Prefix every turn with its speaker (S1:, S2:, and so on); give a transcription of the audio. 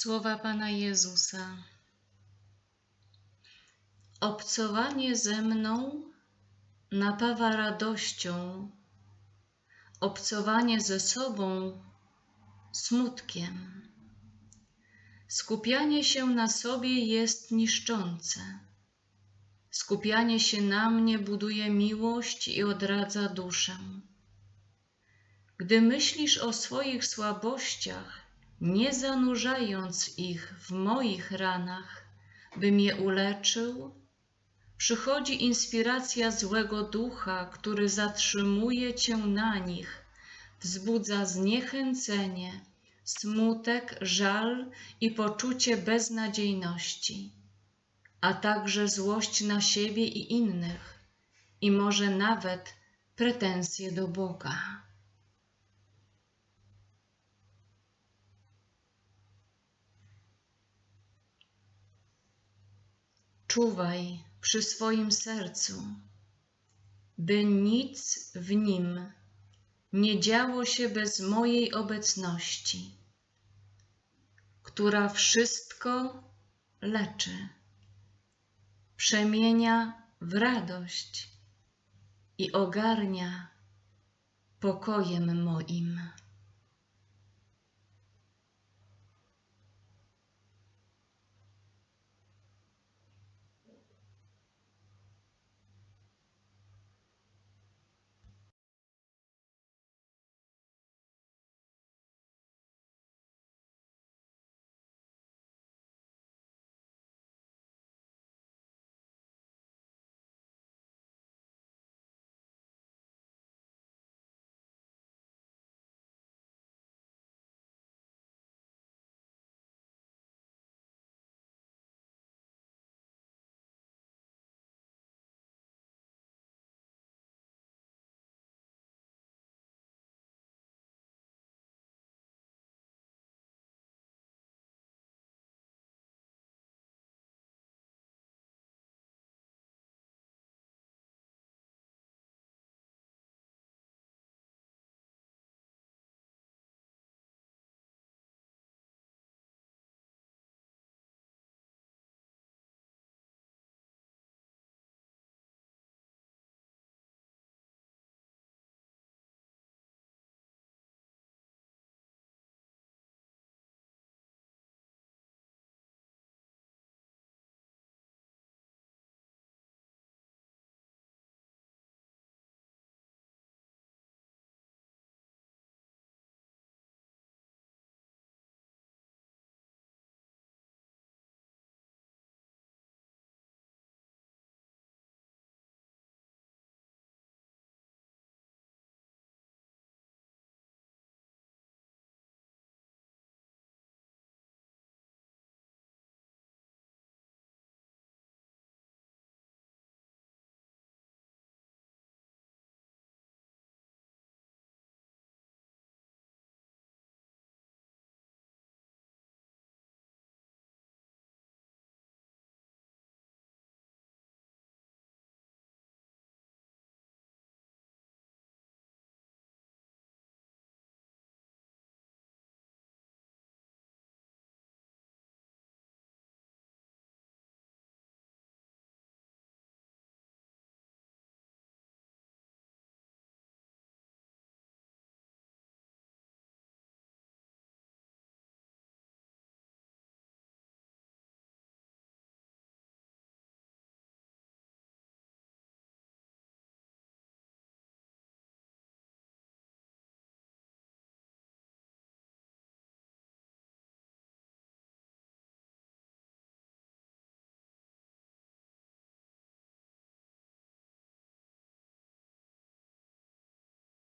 S1: Słowa Pana Jezusa. Obcowanie ze mną napawa radością, obcowanie ze sobą smutkiem. Skupianie się na sobie jest niszczące. Skupianie się na mnie buduje miłość i odradza duszę. Gdy myślisz o swoich słabościach, nie zanurzając ich w moich ranach, bym je uleczył, przychodzi inspiracja złego ducha, który zatrzymuje cię na nich, wzbudza zniechęcenie, smutek, żal i poczucie beznadziejności, a także złość na siebie i innych, i może nawet pretensje do Boga. Czuwaj przy swoim sercu, by nic w nim nie działo się bez mojej obecności, która wszystko leczy, przemienia w radość i ogarnia pokojem moim.